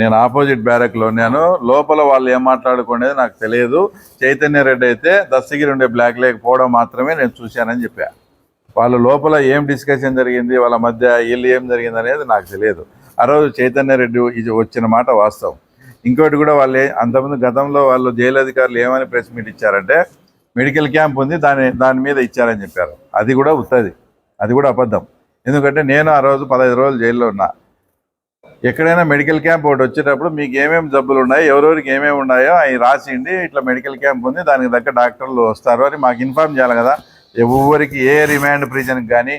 నేను ఆపోజిట్ బ్యారక్లో ఉన్నాను. లోపల వాళ్ళు ఏం మాట్లాడుకునేది నాకు తెలియదు. చైతన్య రెడ్డి అయితే దస్తగిరి ఉండే బ్లాక్ లేక్ పోవడం మాత్రమే నేను చూశానని చెప్పా. వాళ్ళ లోపల ఏం డిస్కషన్ జరిగింది వాళ్ళ మధ్య వీళ్ళు ఏం జరిగింది అనేది నాకు తెలియదు. ఆ రోజు చైతన్య రెడ్డి ఇది వచ్చిన మాట వాస్తవం. ఇంకోటి కూడా వాళ్ళు అంతకుముందు గతంలో వాళ్ళు జైలు అధికారులు ఏమని ప్రెస్ మీట్ ఇచ్చారంటే మెడికల్ క్యాంప్ ఉంది దాని దాని మీద ఇచ్చారని చెప్పారు. అది కూడా ఉత్తది. అది కూడా అబద్ధం. ఎందుకంటే నేను ఆ రోజు పదహైదు రోజులు జైల్లో ఉన్నా. ఎక్కడైనా మెడికల్ క్యాంప్ ఒకటి వచ్చేటప్పుడు మీకు ఏమేమి జబ్బులు ఉన్నాయి ఎవరెవరికి ఏమేమి ఉన్నాయో అవి రాసిండి ఇట్లా మెడికల్ క్యాంప్ ఉంది దానికి తగ్గ డాక్టర్లు వస్తారు అని మాకు ఇన్ఫార్మ్ చేయాలి కదా. ఎవరికి ఏ రిమాండ్ ప్రిజన్కి కానీ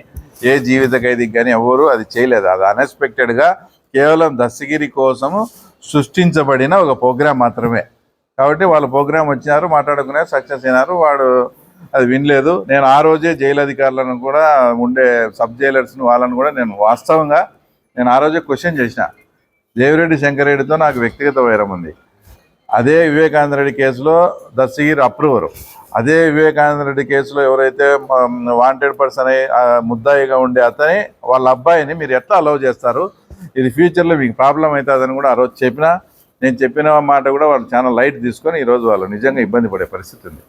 ఏ జీవిత ఖైదీకి కానీ ఎవరు అది చేయలేదు. అది అన్ఎక్స్పెక్టెడ్గా కేవలం దస్తగిరి కోసము సృష్టించబడిన ఒక ప్రోగ్రాం మాత్రమే. కాబట్టి వాళ్ళ ప్రోగ్రాం వచ్చినారు మాట్లాడుకున్నారు సక్సెస్ అయినారు. వాడు అది వినలేదు. నేను ఆ రోజే జైలు అధికారులను కూడా ఉండే సబ్ జైలర్స్ని వాళ్ళని కూడా నేను వాస్తవంగా నేను ఆ రోజే క్వశ్చన్ చేసిన. దేవిరెడ్డి శంకరెడ్డితో నాకు వ్యక్తిగత వైరం ఉంది. అదే వివేకానంద రెడ్డి కేసులో దస్తగిరి అప్రూవరు. అదే వివేకానంద రెడ్డి కేసులో ఎవరైతే వాంటెడ్ పర్సన్ అయి ముద్దాయిగా ఉండే అతని వాళ్ళ అబ్బాయిని మీరు ఎట్లా అలౌ చేస్తారు? ఇది ఫ్యూచర్లో మీకు ప్రాబ్లం అవుతుందని కూడా ఆ రోజు చెప్పినా. నేను చెప్పిన మాట కూడా వాళ్ళు చాలా లైట్ తీసుకొని ఈరోజు వాళ్ళు నిజంగా ఇబ్బంది పడే పరిస్థితి ఉంది.